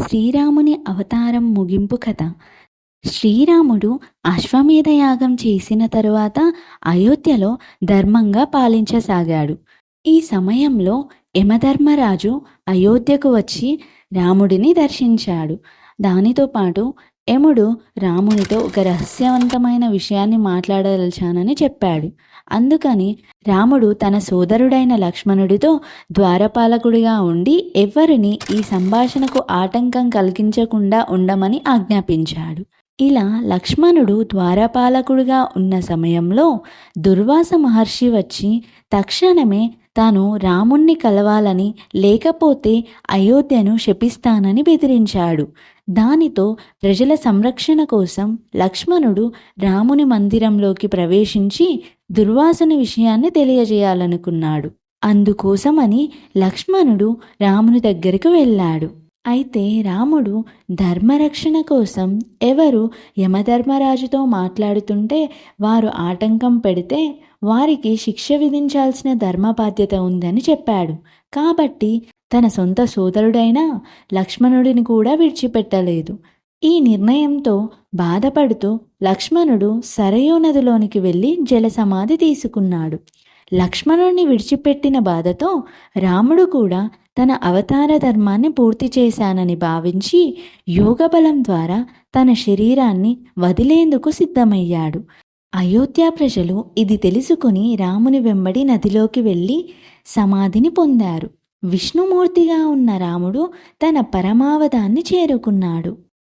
శ్రీరాముని అవతారం ముగింపు కథ. శ్రీరాముడు అశ్వమేధ యాగం చేసిన తరువాత అయోధ్యలో ధర్మంగా పాలించసాగాడు. ఈ సమయంలో యమధర్మరాజు అయోధ్యకు వచ్చి రాముడిని దర్శించాడు. దానితో పాటు యముడు రామునితో ఒక రహస్యవంతమైన విషయాన్ని మాట్లాడదలిచానని చెప్పాడు. అందుకని రాముడు తన సోదరుడైన లక్ష్మణుడితో ద్వారపాలకుడిగా ఉండి ఎవరిని ఈ సంభాషణకు ఆటంకం కలిగించకుండా ఉండమని ఆజ్ఞాపించాడు. ఇలా లక్ష్మణుడు ద్వారపాలకుడిగా ఉన్న సమయంలో దుర్వాస మహర్షి వచ్చి తక్షణమే తాను రాముణ్ణి కలవాలని లేకపోతే అయోధ్యను శపిస్తానని బెదిరించాడు. దానితో ప్రజల సంరక్షణ కోసం లక్ష్మణుడు రాముని మందిరంలోకి ప్రవేశించి దుర్వాసుని విషయాన్ని తెలియజేయాలనుకున్నాడు. అందుకోసమని లక్ష్మణుడు రాముని దగ్గరికి వెళ్ళాడు. అయితే రాముడు ధర్మరక్షణ కోసం ఎవరు యమధర్మరాజుతో మాట్లాడుతుంటే వారు ఆటంకం పెడితే వారికి శిక్ష విధించాల్సిన ధర్మ బాధ్యత ఉందని చెప్పాడు. కాబట్టి తన సొంత సోదరుడైన లక్ష్మణుడిని కూడా విడిచిపెట్టలేదు. ఈ నిర్ణయంతో బాధపడుతూ లక్ష్మణుడు సరయూ నదిలోనికి వెళ్ళి జలసమాధి తీసుకున్నాడు. లక్ష్మణుడిని విడిచిపెట్టిన బాధతో రాముడు కూడా తన అవతార ధర్మాన్ని పూర్తి చేశానని భావించి యోగబలం ద్వారా తన శరీరాన్ని వదిలేందుకు సిద్ధమయ్యాడు. అయోధ్య ప్రజలు ఇది తెలుసుకుని రాముని వెంబడి నదిలోకి వెళ్ళి సమాధిని పొందారు. విష్ణుమూర్తిగా ఉన్న రాముడు తన పరమావధాన్ని చేరుకున్నాడు.